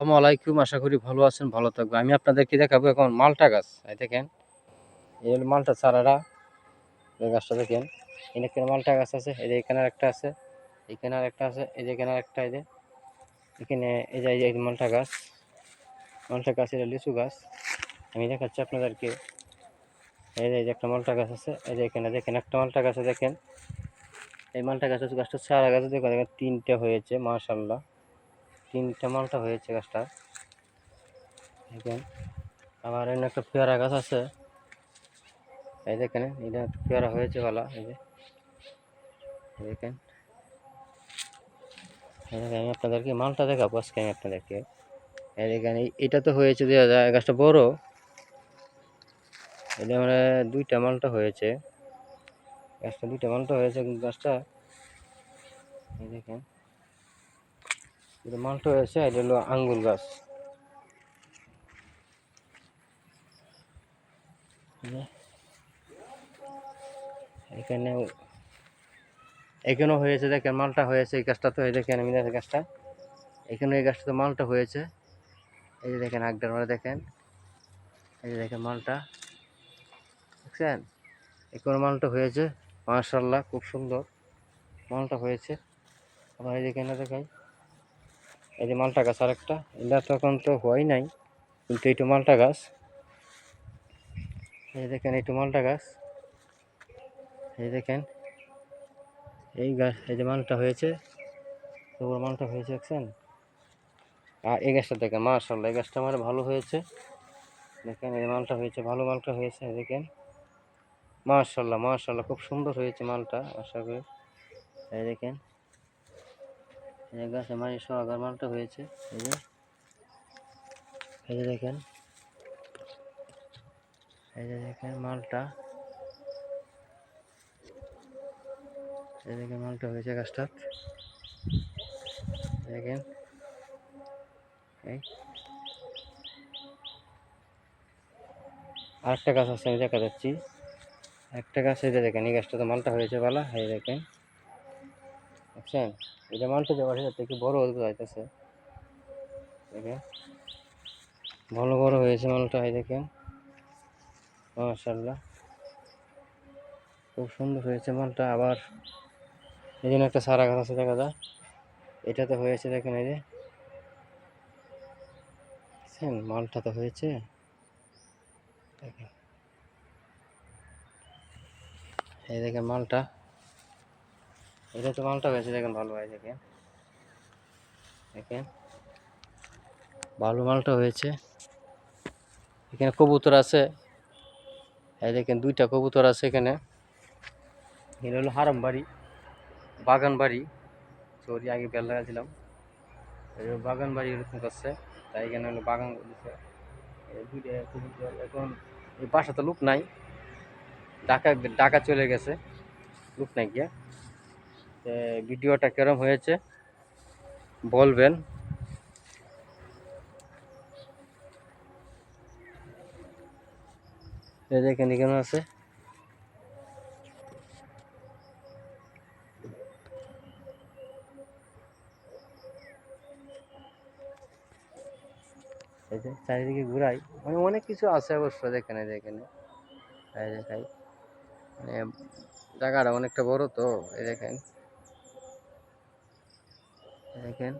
আলাইকুম, আশা করি ভালো আছেন, ভালো থাকবে আমি আপনাদেরকে দেখাবো এখন মালটা গাছ। এই দেখেন, এই হলো মালটা চারাটা এই গাছটা দেখেন এখানে মালটা গাছ আছে, এই যে এখানে একটা আছে, এখানে একটা আছে, এই যে এখানে একটা এই যে এখানে, এই যে, এই মালটা গাছ। মালটা গাছ এটা লিচু গাছ। আমি দেখাচ্ছি আপনাদেরকে। এই যে একটা মালটা গাছ আছে, এই যে এখানে দেখেন, একটা মালটা গাছে দেখেন। এই মালটা গাছ গাছটা চারা গাছ, দেখো, দেখেন, তিনটে হয়েছে মাশাল্লাহ তিনটা মালটা হয়েছে গাছটা। দেখেন, আবার এখানে একটা পেয়ারা গাছ আছে। এই দেখেন, এটা একটা পেয়ারা হয়েছে ভালো এই যে। দেখেন। আমি আপনাদেরকে মালটা দেখাবো আজকে, আমি আপনাদেরকে। এই দেখেন এটা তো হয়েছে যে গাছটা বড়। এটা মানে দুইটা মালটা হয়েছে। গাছটা, দুইটা মালটা হয়েছে গাছটা। এই দেখেন। এটা মালটা হয়েছে এটা হলো আঙ্গুর গাছ এখানে এখানেও হয়েছে দেখেন মালটা হয়েছে এই গাছটা তো দেখেন দেখেন গাছটা এখানে এই গাছটা তো মালটা হয়েছে এই যে দেখেন আগডার মানে দেখেন এই যে দেখেন মালটা দেখছেন এখানে মালটা হয়েছে মার্শাল্লাহ খুব সুন্দর মালটা হয়েছে আবার এই দেখেন দেখাই এই যে মালটা গাছ আরেকটা, এটা তো এখন তো হয় নাই, কিন্তু এইটু মালটা গাছ। এই দেখেন, এইটু মালটা গাছ। এই দেখেন, এই গাছ এই যে মালটা হয়েছে তবুর মালটা হয়েছে, দেখছেন? আর এই গাছটা দেখেন মার্শাল্লাহ এই গাছটা আমার ভালো হয়েছে। দেখেন, এই মালটা হয়েছে, ভালো মালটা হয়েছে দেখেন। মার্শাল্লাহ মার্শাল্লাহ খুব সুন্দর হয়েছে মালটা, আশা করি। এই দেখেন গাছে মানে সোহাগার মালটা হয়েছে। এই যে এই যে দেখেন। এই যে দেখেন মালটা। এই দেখেন মালটা হয়েছে গাছটা দেখেন। এই। আরেকটা গাছ আছে, আমি দেখা যাচ্ছি। একটা গাছ, এই দেখেন, এই গাছটা তো মালটা হয়েছে ভালো এই দেখেন। বুঝছেন? এটা মালটা যাওয়ার সাথে একটু বড় হতে যাইতেছে? দেখেন। ভালো বড় হয়েছে মালটা, এই দেখেন। মাশাল্লাহ খুব সুন্দর হয়েছে মালটা আবার। এই জন্য একটা সারা গাছ আছে, দেখা যায় এটাতে হয়েছে, দেখেন এই যে। দেখছেন মালটা তো হয়েছে। দেখেন। এই দেখেন মালটা। এটা তো মালটা হয়েছে, দেখেন ভালো হয় দেখেন। দেখেন। ভালো মালটা হয়েছে। এখানে কবুতর আছে। এই দেখেন, দুইটা কবুতর আছে এখানে। এটা হলো হারাম বাড়ি বাগান বাড়ি সরি, আগে বেল লাগাছিলাম বাগান বাড়ি এরকম করছে। তাই এখানে হলো বাগান দুইটা কবুতর এখন এই বাসাতে লোক নাই। ডাকা ডাকা চলে গেছে। লোক নাই গিয়া। ভিডিওটা কেরম হয়েছে, বলবেন। দেখেন এখানে আছে। চারিদিকে ঘুরাই। মানে অনেক কিছু আছে অবশ্য দেখেন। এই দেখাই। মানে জায়গাটা অনেকটা বড় তো, এই দেখেন। দেখেন